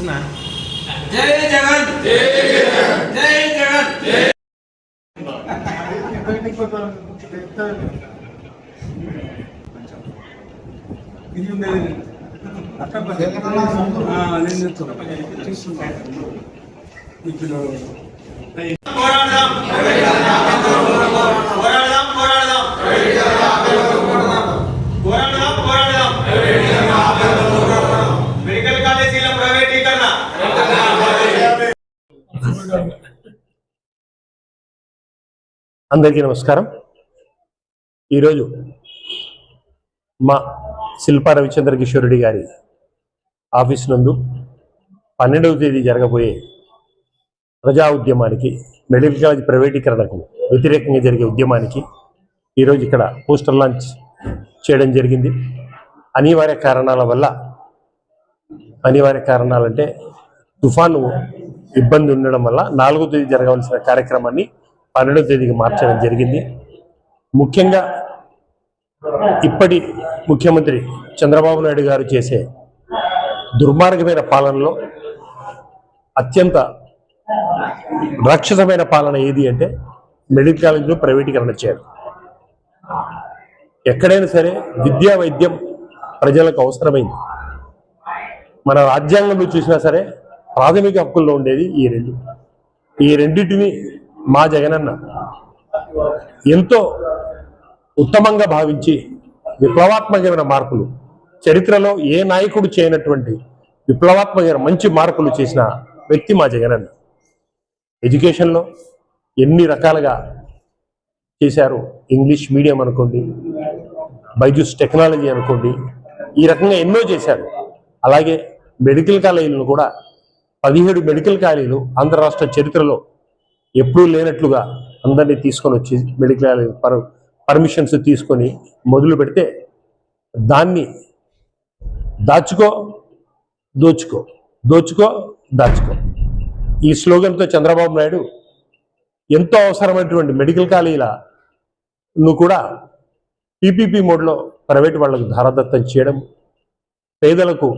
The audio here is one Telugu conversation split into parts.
అర్చనా జై జగన్. జై జగన్ ఇది ఉండేది నేను ఇప్పుడు అందరికీ నమస్కారం. ఈరోజు మా శిల్పా రవిచంద్ర కిషోరెడ్డి గారి ఆఫీస్ నందు పన్నెండవ తేదీ జరగబోయే ప్రజా ఉద్యమానికి మెడికల్ కాలేజ్ ప్రైవేటీకరణకు వ్యతిరేకంగా జరిగే ఉద్యమానికి ఈరోజు ఇక్కడ పోస్టర్ లాంచ్ చేయడం జరిగింది. అనివార్య కారణాల వల్ల అనివార్య కారణాలంటే తుఫాను ఇబ్బంది ఉండడం వల్ల నాలుగో తేదీ జరగవలసిన కార్యక్రమాన్ని పన్నెండవ తేదీకి మార్చడం జరిగింది. ముఖ్యంగా ఇప్పటి ముఖ్యమంత్రి చంద్రబాబు నాయుడు గారు చేసే దుర్మార్గమైన పాలనలో అత్యంత రాక్షసమైన పాలన ఏది అంటే మెడికల్ కాలేజీలు ప్రైవేటీకరణ చేయడం ఎక్కడైనా సరే విద్యా వైద్యం ప్రజలకు అవసరమైంది. మన రాజ్యాంగంలో చూసినా సరే ప్రాథమిక హక్కుల్లో ఉండేది ఈ రెండు. ఈ రెండింటిని మా జగనన్న ఎంతో ఉత్తమంగా భావించి విప్లవాత్మకమైన మార్పులు చరిత్రలో ఏ నాయకుడు చేయనటువంటి విప్లవాత్మకమైన మంచి మార్పులు చేసిన వ్యక్తి మా జగనన్న. ఎడ్యుకేషన్లో ఎన్ని రకాలుగా చేశారు ఇంగ్లీష్ మీడియం అనుకోండి బైజూస్ టెక్నాలజీ అనుకోండి ఈ రకంగా ఎన్నో చేశారు. అలాగే మెడికల్ కాలేజీలను కూడా పదిహేడు మెడికల్ కాలేజీలు ఆంధ్ర రాష్ట్ర చరిత్రలో ఎప్పుడూ లేనట్లుగా అందరినీ తీసుకొని వచ్చి మెడికల్ కాలేజ్ పర్ పర్మిషన్స్ తీసుకొని మొదలు పెడితే దాన్ని దాచుకో దోచుకో దోచుకో దాచుకో. ఈ స్లోగన్తో చంద్రబాబు నాయుడు ఎంతో అవసరమైనటువంటి మెడికల్ కాలేజీలను కూడా పీపీపీ మోడ్లో ప్రైవేట్ వాళ్ళకు ధారాదత్తం చేయడం పేదలకు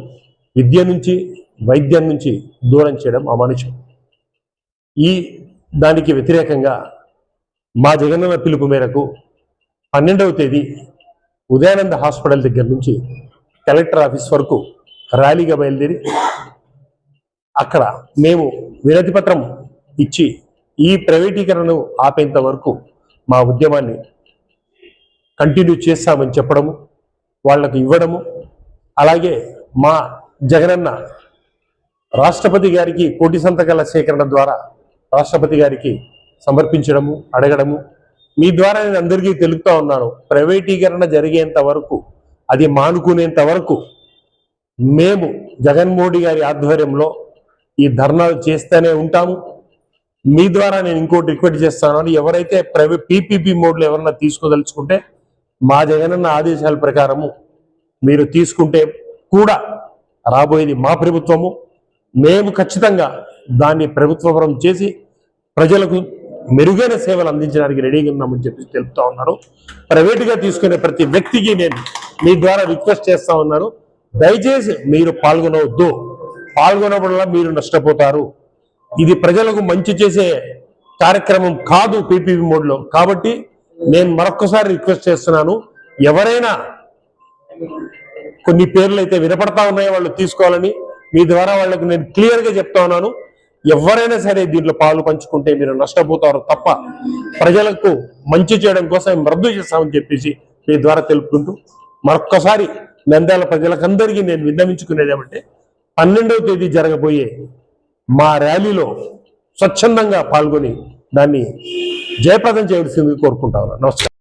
విద్య నుంచి వైద్యం నుంచి దూరం చేయడం అమానుషం ఈ దానికి వ్యతిరేకంగా మా జగనన్న పిలుపు మేరకు పన్నెండవ తేదీ ఉదయానంద హాస్పిటల్ దగ్గర నుంచి కలెక్టర్ ఆఫీస్ వరకు ర్యాలీగా బయలుదేరి అక్కడ మేము వినతిపత్రం ఇచ్చి ఈ ప్రైవేటీకరణను ఆపేంత వరకు మా ఉద్యమాన్ని కంటిన్యూ చేస్తామని చెప్పడము వాళ్ళకు ఇవ్వడము అలాగే మా జగనన్న రాష్ట్రపతి గారికి కోటి సంతకాల సేకరణ ద్వారా రాష్ట్రపతి గారికి సమర్పించడము అడగడము. మీ ద్వారా నేను అందరికీ తెలుపుతా ఉన్నాను ప్రైవేటీకరణ జరిగేంత వరకు అది మానుకునేంత వరకు మేము జగన్మోహన్ గారి ఆధ్వర్యంలో ఈ ధర్నాలు చేస్తూనే ఉంటాము. మీ ద్వారా నేను ఇంకోటి రిక్వెస్ట్ చేస్తాను ఎవరైతే ప్రైవేట్ పీపీపీ మోడ్లో ఎవరన్నా తీసుకోదలుచుకుంటే మా జగనన్న ఆదేశాల ప్రకారము మీరు తీసుకుంటే కూడా రాబోయేది మా ప్రభుత్వము. మేము ఖచ్చితంగా దాన్ని ప్రభుత్వపరం చేసి ప్రజలకు మెరుగైన సేవలు అందించడానికి రెడీగా ఉన్నామని చెప్పి తెలుపుతా ఉన్నారు. ప్రైవేటుగా తీసుకునే ప్రతి వ్యక్తికి నేను మీ ద్వారా రిక్వెస్ట్ చేస్తా ఉన్నాను దయచేసి మీరు పాల్గొనవద్దు. పాల్గొనవల్ల మీరు నష్టపోతారు. ఇది ప్రజలకు మంచి చేసే కార్యక్రమం కాదు పీపీపీ మోడ్లో. కాబట్టి నేను మరొకసారి రిక్వెస్ట్ చేస్తున్నాను. ఎవరైనా కొన్ని పేర్లు అయితే వినపడతా ఉన్నాయో వాళ్ళు తీసుకోవాలని మీ ద్వారా వాళ్ళకు నేను క్లియర్గా చెప్తా ఉన్నాను. ఎవరైనా సరే దీంట్లో పాలు పంచుకుంటే మీరు నష్టపోతారు తప్ప ప్రజలకు మంచి చేయడం కోసం రద్దు చేస్తామని చెప్పేసి మీ ద్వారా తెలుపుకుంటూ మరొక్కసారి నంద్యాల ప్రజలకందరికీ నేను విన్నవించుకునేది ఏమంటే పన్నెండవ తేదీ జరగబోయే మా ర్యాలీలో స్వచ్ఛందంగా పాల్గొని దాన్ని జయప్రదం చేయవలసింది కోరుకుంటా నమస్కారం.